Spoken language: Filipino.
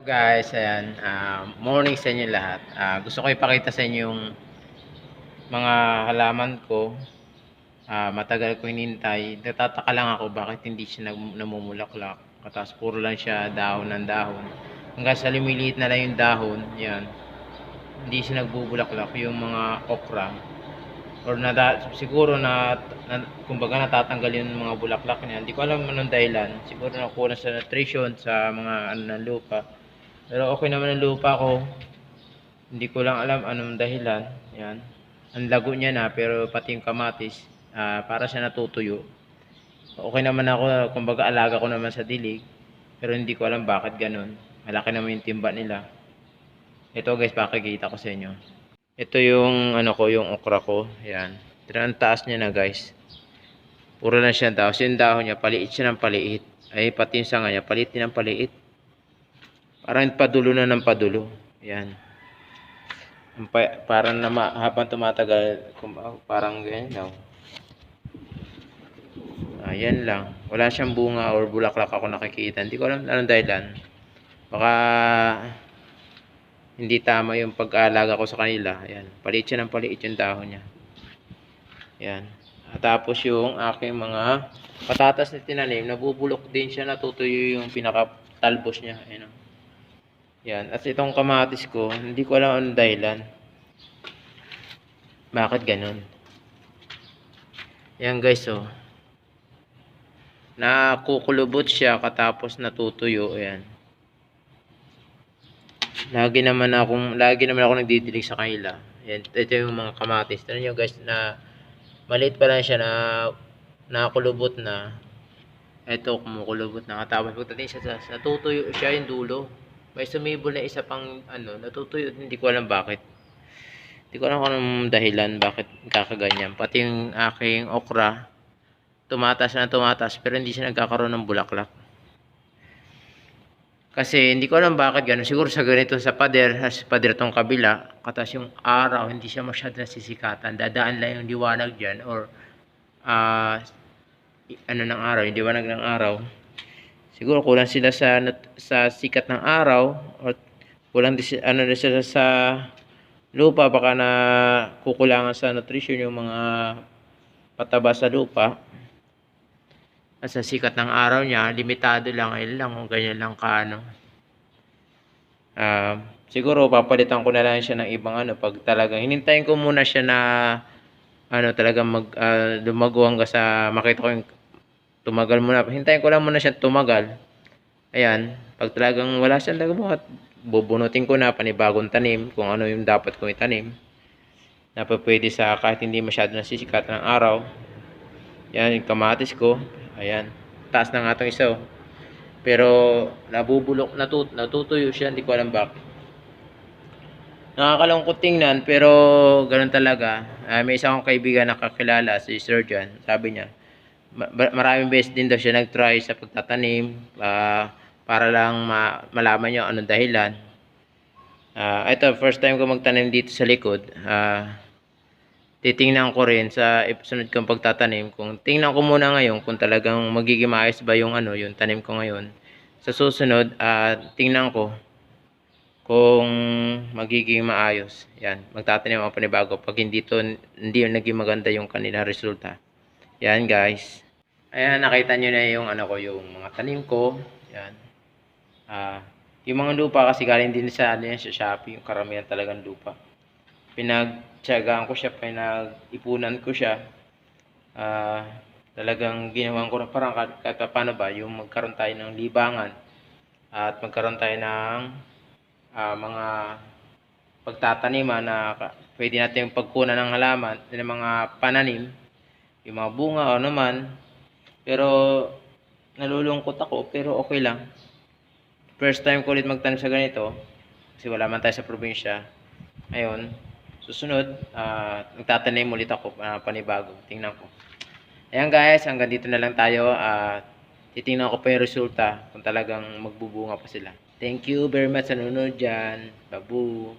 Guys, ayan, ah, morning sa inyo lahat. Ah, gusto ko ipakita sa inyo yung mga halaman ko. Ah, matagal ko hinintay. Natataka lang ako bakit hindi siya namumulaklak. Tapos puro lang siya dahon ng dahon. Hanggang sa lumiliit na lang yung dahon, yan. Hindi siya nagbubulaklak yung mga okra. Or nada, siguro na, na kumbaga natatanggal yung mga bulaklak niya. Hindi ko alam anong dahilan. Siguro nakuha sa nutrition sa mga ano ng lupa. Pero okay naman ang lupa ko. Hindi ko lang alam anong dahilan. Yan. Ang lago niya na pero pati yung kamatis ah, para siya natutuyo. Okay naman ako, kumbaga alaga ko naman sa dilig. Pero hindi ko alam bakit ganun. Malaki naman yung timba nila. Ito guys, pakikita ko sa inyo. Ito yung ano ko, yung okra ko. Yan. Tignan ang taas niya na guys. Puro lang siya dahon. Yung dahon niya, paliit siya ng paliit. Ay, pati yung sanga niya, paliit din ng paliit. Parang padulo na ng padulo. Yan. Ang pa- parang na habang tumatagal, oh, parang ganyan daw. Ayan lang. Wala siyang bunga or bulaklak ako nakikita. Hindi ko alam anong dahilan. Baka hindi tama yung pag-aalaga ko sa kanila. Ayan. Paliit siya ng paliit yung dahon niya. Ayan. At tapos yung aking mga patatas na tinanim, nabubulok din siya, natutuyo yung pinaka-talbos niya. Ayan. Yan. At itong kamatis ko, hindi ko alam anong dahilan. Bakit ganun? Yan guys, oh. Nakukulubot siya katapos natutuyo. Ayan. Lagi naman akong, lagi naman ako nagdidilig sa kanila. Yan. Ito yung mga kamatis. Tignan nyo guys na maliit pa lang siya na nakulubot na. Ito, kumukulubot na. Katapos pagdating siya sa, natutuyo siya yung dulo may sumibol na isa pang ano, natutuyo, hindi ko alam bakit. Hindi ko alam kung anong dahilan bakit kakaganyan. Pati yung aking okra, tumatas na tumatas pero hindi siya nagkakaroon ng bulaklak. Kasi hindi ko alam bakit gano'n. Siguro sa ganito sa pader, sa pader tong kabila, katas yung araw, hindi siya masyado nasisikatan. Dadaan lang yung liwanag dyan or i- ano ng araw, yung liwanag ng araw. Siguro kulang sila sa sa sikat ng araw or kulang din ano din sila sa lupa baka na kukulangan sa nutrition yung mga pataba sa lupa. At sa sikat ng araw niya, limitado lang, ayun lang, kung ganyan lang ka, ano. Ah, siguro papalitan ko na lang siya ng ibang ano pag talagang hinintayin ko muna siya na ano talagang mag ah, lumago hanggang sa makita ko yung tumagal muna. Hintayin ko lang muna siya tumagal. Ayan, pag talagang wala siyang nagawa, bubunutin ko na panibagong tanim kung ano yung dapat kong itanim. Na sa kahit hindi masyado nasisikat ng araw. Yan, yung kamatis ko. Ayan, taas na nga itong isa. oh. Pero nabubulok, natut natutuyo siya, hindi ko alam bakit. Nakakalungkot tingnan, pero ganun talaga. Ah, may isa akong kaibigan na kakilala, si Sir John. Sabi niya, maraming beses din daw siya nag-try sa pagtatanim ah, para lang ma- malaman niya anong dahilan. Ah, ito, first time ko magtanim dito sa likod. Ah, titingnan ko rin sa sunod kong pagtatanim kung tingnan ko muna ngayon kung talagang magiging maayos ba yung ano, yung tanim ko ngayon. Sa susunod, ah, tingnan ko kung magiging maayos. Yan, magtatanim ako panibago pag hindi to hindi naging maganda yung kanilang resulta. Yan guys. Ayan, nakita nyo na yung ano ko, yung mga tanim ko. Yan. Ah, yung mga lupa kasi galing din sa ano yan, sa Shopee, yung karamihan talagang lupa. Pinagtiyagaan ko siya, pinag-ipunan ko siya. Ah, talagang ginawan ko na parang kahit, kahit pa paano ba, yung magkaroon tayo ng libangan at magkaroon tayo ng ah, mga pagtataniman na pwede natin pagkunan ng halaman, ng mga pananim yung mga bunga o naman. Pero nalulungkot ako pero okay lang. First time ko ulit magtanim sa ganito kasi wala man tayo sa probinsya. Ayun, susunod, ah magtatanim ulit ako ah, panibago. Tingnan ko. Ayan guys, hanggang dito na lang tayo. at titingnan ko pa yung resulta kung talagang magbubunga pa sila. Thank you very much sa nanonood dyan. Babu!